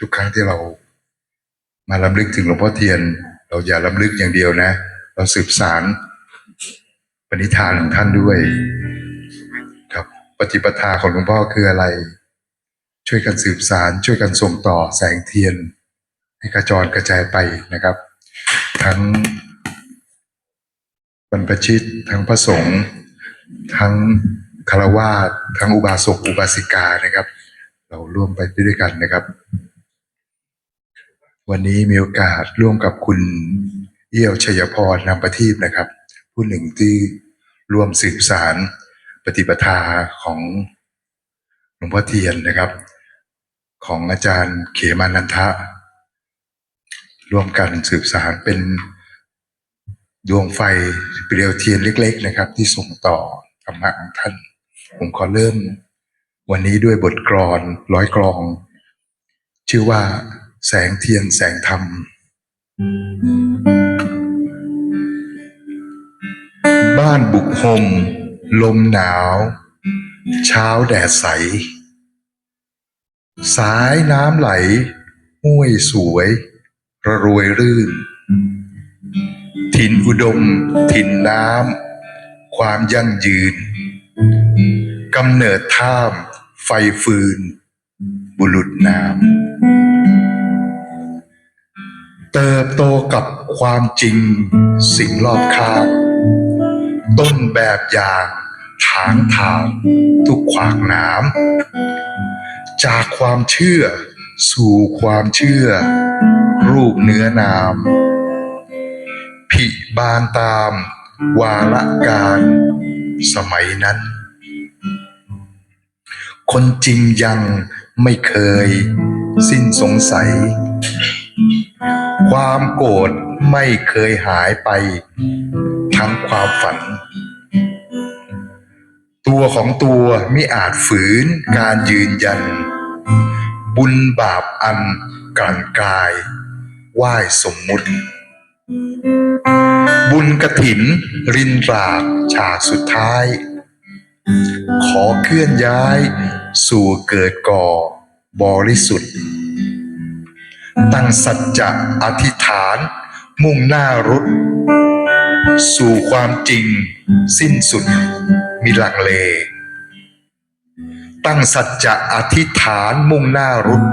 ทุกครั้งที่เรามาลำลึกถึงหลวงพ่อเทียน เราอย่าลำลึกอย่างเดียวนะ เราสืบสารปณิธานของท่านด้วย ครับปฏิปทาของหลวงพ่อคืออะไร ช่วยกันสืบสาร ช่วยกันส่งต่อแสงเทียน ให้กระจรกระจายไปนะครับ ทั้งบรรพชิตทั้งพระสงฆ์ทั้งคารวาสทั้งอุบาสกอุบาสิกานะครับ เราร่วมไปด้วยกันนะครับ วันนี้มีโอกาสร่วมกับคุณเอี้ยวชัยพรนำประทีปนะครับ ผู้หนึ่งที่ร่วมสืบสารปฏิปทาของหลวงพ่อเทียนนะครับ ของอาจารย์เขมานันทะ ร่วมกันสืบสารเป็นดวงไฟเปลวเทียนเล็ก ๆ นะครับ ที่ส่งต่อธรรมะของท่าน ผมขอเริ่ม วันนี้ด้วยบทกลอนร้อยกลอง ชื่อว่า แสงเทียนแสงธรรม บ้านบุกหมลมหนาว เช้าแดดใส สายน้ำไหล ห้วยสวย ระรวยรื่น ถิ่นอุดม ถิ่นน้ำ ความยั่งยืน กำเนิดท่าม ไฟฟืน บุรุษน้ำ โตกับความจริงสิ่งรอบข้างต้นแบบอย่างถางทางทุกขวากน้ำจากความเชื่อสู่ความเชื่อ รูปเนื้อนาม ผิบานตาม วาละการสมัยนั้น คนจริงยังไม่เคย สิ้นสงสัย ความโกรธไม่เคยหายไปทั้งความฝัน ตัวของตัวมิอาจฝืนการยืนยัน บุญบาปอันกลั่นกายไหว้สมมุติ บุญกระถินรินรากฉากสุดท้าย ขอเคลื่อนย้ายสู่เกิดก่อบริสุทธิ์ ตั้งสัจจะอธิษฐาน มุ่งหน้ารุดสู่ความจริง สิ้นสุดมิลังเล ตั้งสัจจะอธิษฐานมุ่งหน้ารุด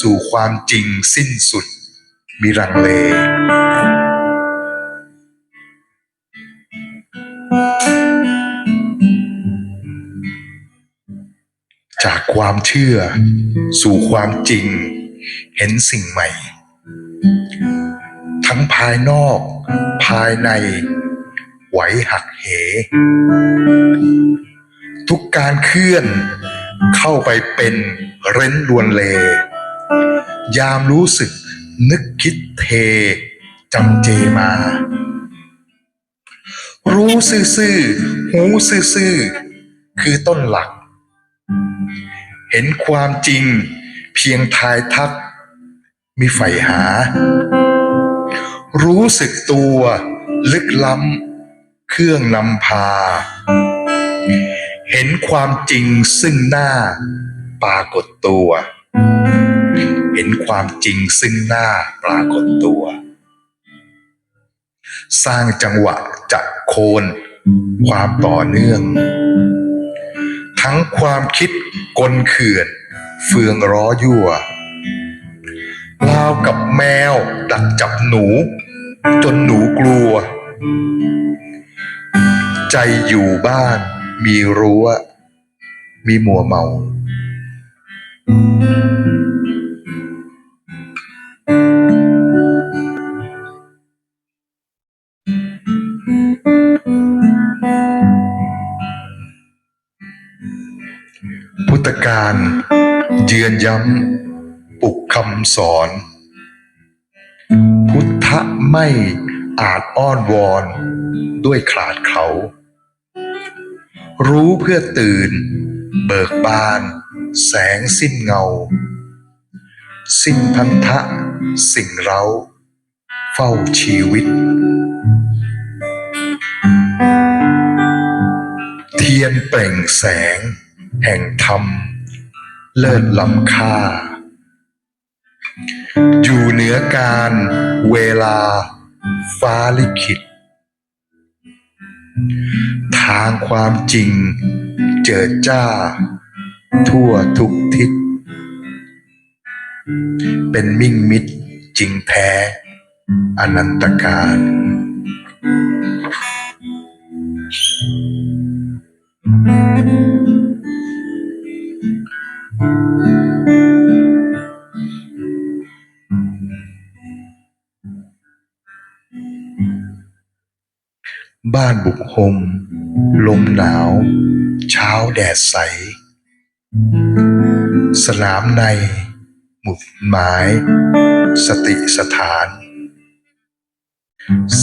สู่ความจริงสิ้นสุดมิลังเล จากความเชื่อสู่ความจริง เห็นสิ่งใหม่ ทั้งภายนอก ภายใน ไหวหักเห ทุกการเคลื่อนเข้าไปเป็นเร้นลวนเล ยามรู้สึกนึกคิดเทจำเจมา รู้ซื่อๆหูซื่อๆคือต้นหลัก เห็นความจริง เพียงทายทัก มีใฝ่หา รู้สึกตัวลึกล้ำเครื่องนำพา เห็นความจริงซึ่งหน้าปรากฏตัว เห็นความจริงซึ่งหน้าปรากฏตัว สร้างจังหวะจัดโคนความต่อเนื่อง ทั้งความคิดกลเขื่อน เฟืองร้อยั่วราวกับแมว ดักจับหนู จนหนูกลัว ใจอยู่บ้าน มีรั้ว มีมัวเมาพุทธการ เยือนย้ำปลุกคำสอน พุทธไม่อาจอ้อนวอนด้วยขาดเขา รู้เพื่อตื่น เบิกบาน แสงสิ้นเงา สิ้นพันธะสิ่งเรา เฝ้าชีวิต เทียนเปล่งแสง แห่งธรรม เลิศล้ำค่า อยู่เหนือการเวลาฟ้าลิขิต ทางความจริงเจิดจ้า ทั่วทุกทิศ เป็นมิ่งมิตรจริงแท้ อนันตการ บ้านบุกหมลมหนาว เช้าแดดใส สนามใน หมุดหมาย สติสถาน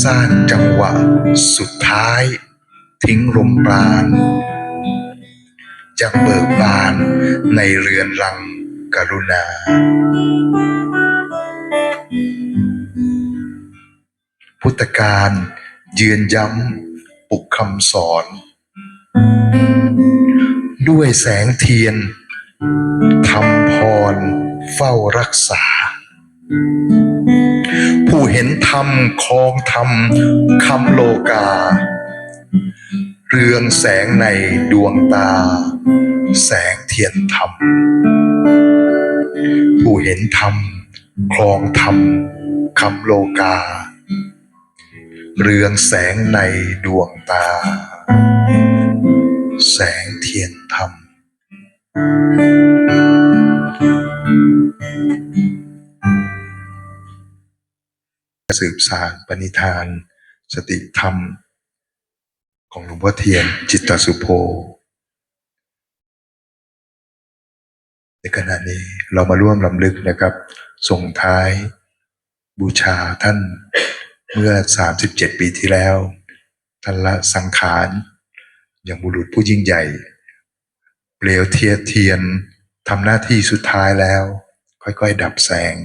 สร้างจังหวะสุดท้าย ทิ้งลมปราณยังเบิกบานในเรือนรังกรุณา พุทธการ เยือนย้ำปลุกคำสอน ด้วยแสงเทียนทำพรเฝ้ารักษา ผู้เห็นธรรมคลองธรรมคำโลกา เรืองแสงในดวงตา แสงเทียนธรรม ผู้เห็นธรรมคลองธรรมคำโลกา เรืองแสงในดวงตา แสงเทียนธรรม สืบสารปณิธาน สติธรรม ของหลวงพ่อเทียนจิตตสุโภในขณะนี้เรามาร่วมลำลึกนะครับ ส่งท้ายบูชาท่าน เมื่อ37ปีที่แล้วท่านละสังขารอย่างบุรุษผู้ยิ่งใหญ่ เปลวเทียเทียนทำหน้าที่สุดท้ายแล้ว ค่อยๆ ดับแสง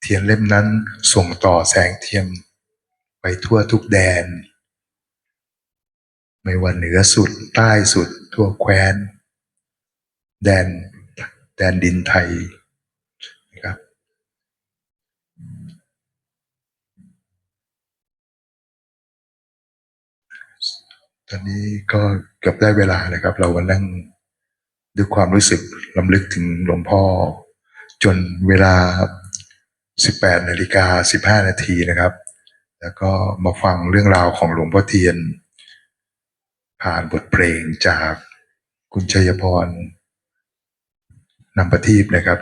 เทียนเล่มนั้นส่งต่อแสงเทียนไปทั่วทุกแดน ไม่ว่าเหนือสุดใต้สุดทั่วแคว้น แดนแดนดินไทยนะครับ ตอนนี้ก็เกือบได้เวลานะครับ เราก็นั่งด้วยความรู้สึกลำลึกถึงหลวงพ่อ จนเวลา 18นาฬิกา15 นาทีนะครับ แล้วก็มาฟังเรื่องราวของหลวงพ่อเทียน ผ่านบทเพลงจากคุณชัยพรนำประทีปนะครับ